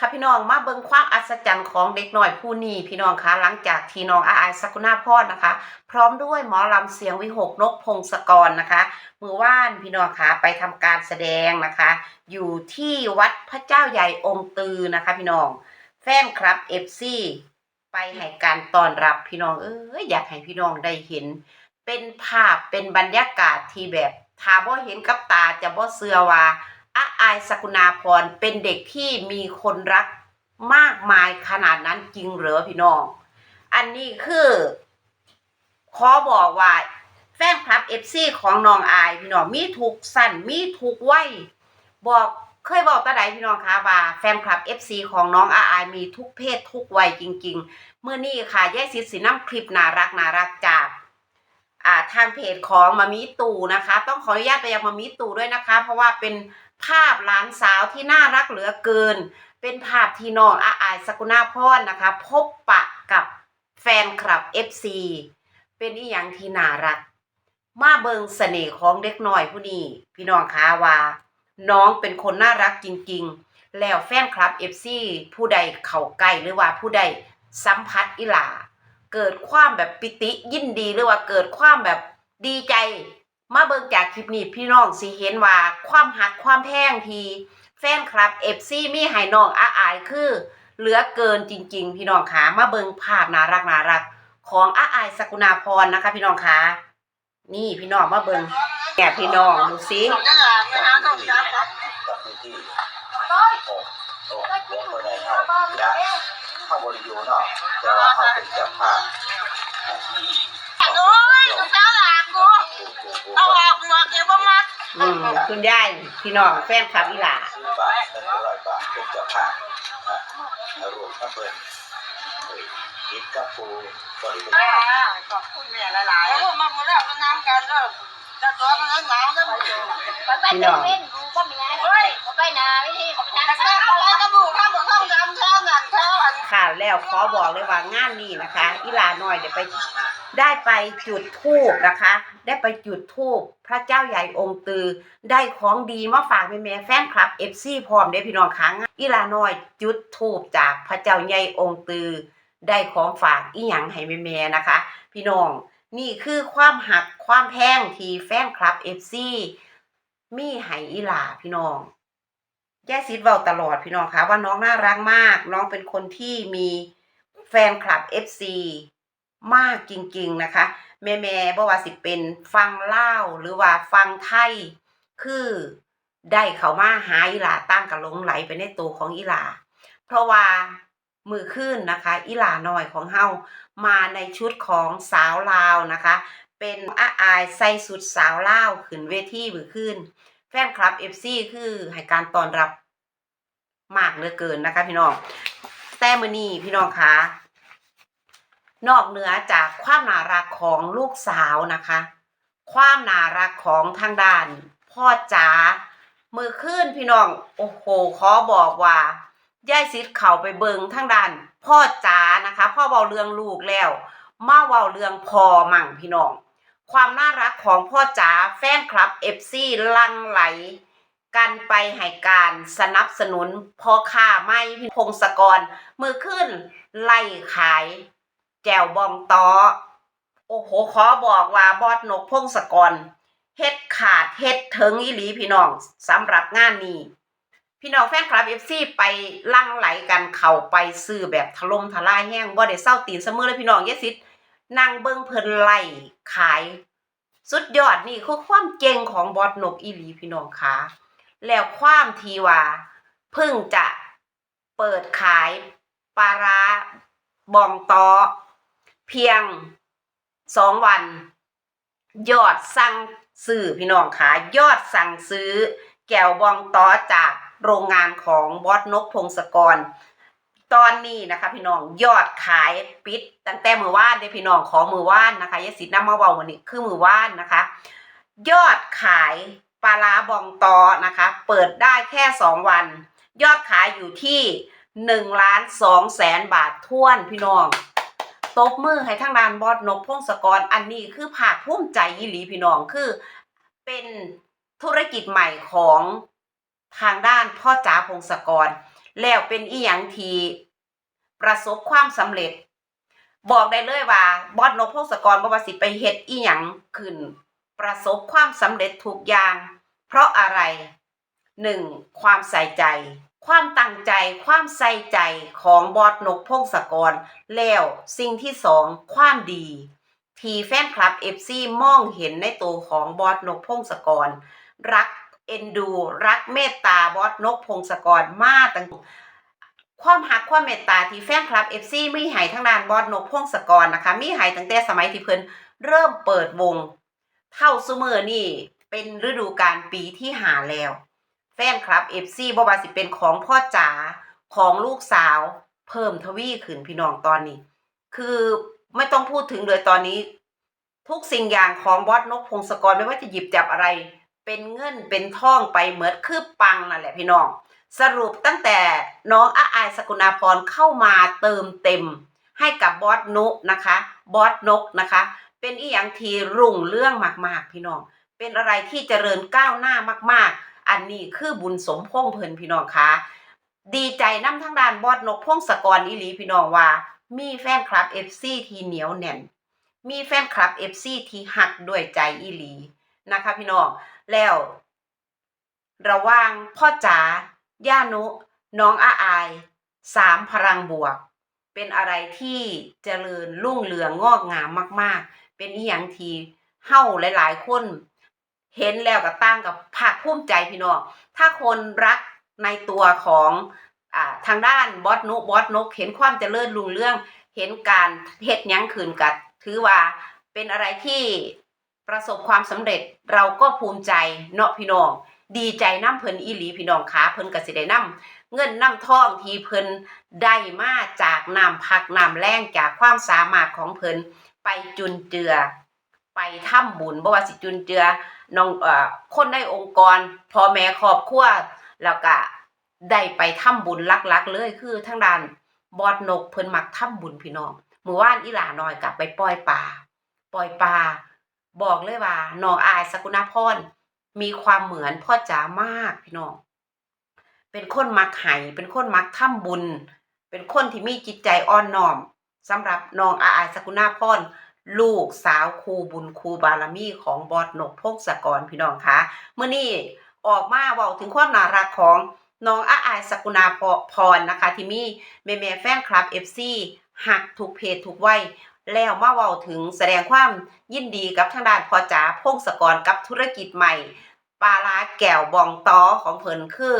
ค่ะพี่น้องมาเบิ่งความอัศจรรย์ของเด็กน้อยผู้นี้พี่น้องคะหลังจากที่น้องอาอายสกุณาพรนะคะ พร้อมด้วยหมอลำเสียงวิหกนกพงศกรนะคะมือว่านพี่น้องคะไปทำการแสดงนะคะ อยู่ที่วัดพระเจ้าใหญ่องค์ตือนะคะ พี่น้องแฟนคลับเอฟซีไปให้การต้อนรับพี่น้องเอ้ยอยากให้พี่น้องได้เห็น เป็นภาพเป็นบรรยากาศที่แบบถ้าบ่เห็นกับตาจะบ่เชื่อว่า อาอายสกุณาพรเป็นเด็กที่มีคนรักมากมายขนาดนั้นจริงเหรอพี่น้อง อันนี้คือขอบอกว่าแฟนคลับเอฟซีของน้องอายพี่น้องมีทุกสั้นมีทุกวัยบอกเคยบอกตาใดพี่น้องคะว่าแฟนคลับเอฟซีของน้องอาอายมีทุกเพศทุกวัยจริง ๆ เมื่อนี้ค่ะแยกสิทธิ์สีน้ำคลิปน่ารักน่ารักจากอ่าทางเพจของมามิตู่นะคะ ต้องขออนุญาตไปยังมามิตู่ด้วยนะคะ เพราะว่าเป็น ภาพหลานสาวที่น่ารักเหลือเกิน เป็นภาพที่น้องอาอายสกุณาพรนะคะ พบปะกับแฟนคลับ FC เป็นอีหยังที่น่ารัก มาเบิงเสน่ห์ของเด็กน้อยผู้นี้พี่น้องคะว่า น้องเป็นคนน่ารักจริงๆ แล้วแฟนคลับ FC ผู้ใดเข้าใกล้หรือว่าผู้ใดสัมผัสอิหลาเกิดความแบบปิติยินดีหรือว่าเกิดความแบบดีใจ มาเบิ่งจากคลิปนี้พี่น้องสิเห็นว่าความหักความแพงที่แฟนคลับ FC มีให้น้องอาอายคือ เหลือเกินจริง ๆ พี่น้องคะมาเบิ่งภาพน่ารักน่ารักของอาอายสกุณาพรนะคะ พี่น้องคะนี่พี่น้องมาเบิ่งแกพี่น้องดูสิกับพื้นที่โอ้โอ้เลี้ยงคนใดเข้าบริยูเนาะแต่ว่าข้าเป็นเจ้าภาพ เอาออกหมวกเดี๋ยวบ่มัดอืมคุณยายพี่น้องแฟนคลับอีหลาสิบบาทหนึ่งร้อยบาทเป็นเจ้าภาพอะแล้วรวมทั้งเปิดกินกับปูบริบูรณ์ขอบคุณแม่หลายๆแล้วมาหมดแล้วมันน้ำกันเด้อจะตัวมันหนาวจะบ่อยู่ไปเต้นเต้นดูก็มีอะไรเฮ้ยไปนาวิธีของทางแต่ซ้าถ้ายเอาไปกระบุกข้ามบ่ข้ามดำแท้นั่นแท้อันค่ะแล้วขอบอกเลยว่างานนี้นะคะ อีหลาน้อยเดี๋ยวไป ได้ไปจุดธูปนะคะ ได้ไปจุดธูปพระเจ้าใหญ่องค์ตือ ได้ของดีมาฝากแม่แม่แฟนคลับเอฟซีพร้อมเด้พี่น้องครั้งอีลาน้อยจุดธูปจากพระเจ้าใหญ่องค์ตือ ได้ของฝากอีหยังให้แม่แม่นะคะ พี่น้องนี่คือความหักความแพงที่แฟนคลับเอฟซีมีให้อีหลาพี่น้องแย่ซิดเว้าตลอดพี่น้องคะว่าน้องน่ารักมาก น้องเป็นคนที่มีแฟนคลับ FC มากจริงๆนะคะ แม่แม่ๆบ่ว่าสิเป็นฟังเล่าหรือว่าฟังไทย คือได้เขามาหาอีหลาตั้งกับลงไหลไปในตัวของอีหลา เพราะว่ามือขึ้นนะคะอีหลาหน้อยของเฮามาในชุดของสาวลาวนะคะ เป็นอาอายใส่สุดสาวลาวขึ้นเวทีมือขึ้น แฟนคลับ FC คือให้การต้อนรับมากเหลือเกินนะคะพี่น้องแต่มือนี้พี่น้องคะ นอกเหนือจากความน่ารักของลูกสาวนะคะ ความน่ารักของทางด้าน พ่อจ๋ามือขึ้นพี่น้องโอ้โหขอบอกว่ายายซิดเข้าไปเบิงทางด้าน พ่อจ๋านะคะ พ่อเว้าเรื่องลูกแล้วมาเว้าเรื่องพ่อมั่งพี่น้อง ความน่ารักของพ่อจ๋าแฟนคลับเอฟซีลังไหลกันไปให้การสนับสนุนพ่อค้าไม่พงศกร มือขึ้นไล่ขาย แจวบองตอโอ้โหขอบอกว่าบอดนกพงศกรเฮ็ดขาดเฮ็ดถึงอีหลีพี่น้องสำหรับงานนี้พี่น้องแฟนคลับเอฟซีไปลั่งไหลกันเข้าไปซื้อแบบถล่มทลายแห้งบ่ได้เศร้าตีนเสมอเลยพี่น้องเยสิทนั่งเบิ่งเพิ่นไล่ขาย สุดยอดนี่คือความเก่งของบอสนกอีหลีพี่น้องคะแล้วความทีว่าเพิ่งจะเปิดขายปลาร้าบองตอ เพียงสองวัน ยอดสั่งซื้อพี่น้องคะยอดสั่งซื้อ แก้วบองต่อจากโรงงานของบอสนกพงศกร ตอนนี้นะคะพี่น้องยอดขายปิดตั้งแต่มือว่านเด้พี่น้องของมือว่านนะคะยาสิทธิ์นำมาเว้าวันนี้คือมือว่านนะคะ ยอดขายปลาร้าบองตอนะคะ เปิดได้แค่สองวัน ยอดขายอยู่ที่หนึ่งล้านสองแสนบาทท้วนพี่น้อง ตบมือให้ทางด้านบอสนกพงศกรอันนี้คือภาคภูมิใจอีหลีพี่น้องคือเป็นธุรกิจใหม่ของทางด้านพ่อจ๋าพงศกร แล้วเป็นอีหยังทีประสบความสำเร็จ บอกได้เลยว่าบอสนกพงศกรบ่ว่าสิไปเฮ็ดอีหยังขึ้น ประสบความสำเร็จทุกอย่าง เพราะอะไรหนึ่งความใส่ใจ ความตั้งใจความใส่ใจของบอสนกพงศกร แล้วสิ่งที่สองความดีที่แฟนคลับ FC มองเห็นในตัวของบอสนกพงศกร รักเอ็นดู รักเมตตาบอสนกพงศกรมากตั้งความหักความเมตตาที่แฟนคลับ FC มีให้ทั้งด้านบอสนกพงศกรนะคะมีให้ตั้งแต่สมัยที่เพิ่นเริ่มเปิดวง เท่าซุมือนี่เป็นฤดูกาลปีที่หาแล้ว แฟนคลับ FC บ่ว่าสิเป็นของพ่อจ๋าของลูกสาวเพิ่มทวีขึ้นพี่น้องตอนนี้ คือไม่ต้องพูดถึงเลยตอนนี้ ทุกสิ่งอย่างของบอสนกพงศกรไม่ว่าจะหยิบจับอะไร เป็นเงินเป็นทองไปเหมือนคือปังนั่นแหละพี่น้อง สรุปตั้งแต่น้องอาอายสกุณาพรเข้ามาเติมเต็ม ให้กับบอสนุนะคะบอสนกนะคะ เป็นอีหยังทีรุ่งเรื่องมากๆ พี่น้อง เป็นอะไรที่เจริญก้าวหน้ามากๆ อันนี้คือบุญสมพงษ์เพิ่นพี่น้องคะดีใจน้ำทั้งด้านบอสนกพงศกรอีหลีพี่น้องว่า มีแฟนคลับ FC ที่เหนียวแน่น มีแฟนคลับ FC ที่หักด้วยใจอีหลีนะคะ พี่น้องแล้ว ระว่างพ่อจ๋าย่านุ น้องอาอายสามพลังบวก เป็นอะไรที่เจริญรุ่งเรืองงอกงามมาก ๆ เป็นอีหยังทีเฮ้าหลาย ๆ คน เห็นแล้วก็ตั้งกับภาคภูมิใจพี่น้องถ้าคนรักในตัวของอทางด้านบอสนุบอสนก เห็นความเจริญรุ่งเรือง เห็นการเฮ็ดยั้งขืนกัด ถือว่าเป็นอะไรที่ประสบความสำเร็จเราก็ภูมิใจเนาะพี่น้องดีใจน้ำเพิ่นอีหลีพี่น้องขาเพิ่นก็สิได้นํเงินน้ำทองที่เพิ่นได้มาจากน้ำพักน้ำแรงจากความสามารถของเพิ่นไปจุนเจือ ไปทำบุญบ่ว่าสิจุนเจือน้องเอ่อคนในองค์กรพ่อแม่ครอบครัวแล้วก็ได้ไปทำบุญลักๆ เลยคือทางด้านบอดนกเพิ่นมักทำบุญพี่น้องเมื่อวานอีหลาน้อยกลับไปปล่อยปลาปล่อยปลาบอกเลยว่าน้องอายสกุณาพรมีความเหมือนพ่อจ๋ามากพี่น้องเป็นคนมักไห้เป็นคนมักทำบุญ เป็นคนที่มีจิตใจอ่อนน้อมสำหรับน้องอาอายสกุณาพร ลูกสาวครูบุญครูบารมีของบอดนกพงศกรพี่น้องคะเมื่อนี้ออกมาเว้าถึงความน่ารักของน้องอาอายสกุณาพรนะคะ ที่มีแม่แม่แฟนคลับ FC หักทุกเพจทุกวัยแล้วมาเว้าถึงแสดงความยินดีกับทางด้านพ่อจ๋าพงศกรกับธุรกิจใหม่ปลาร้าแก้วบองตอของเพิ่นคือ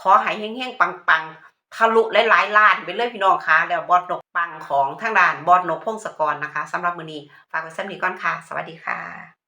ขอให้เฮงๆปังๆ ทะลุหลายๆล้านไปเลยพี่น้องคะแล้วบอดนกปังของทางด้านบอดนกพงศกรนะคะสำหรับมือนี้ฝากไว้สำนีก่อนค่ะ สวัสดีค่ะ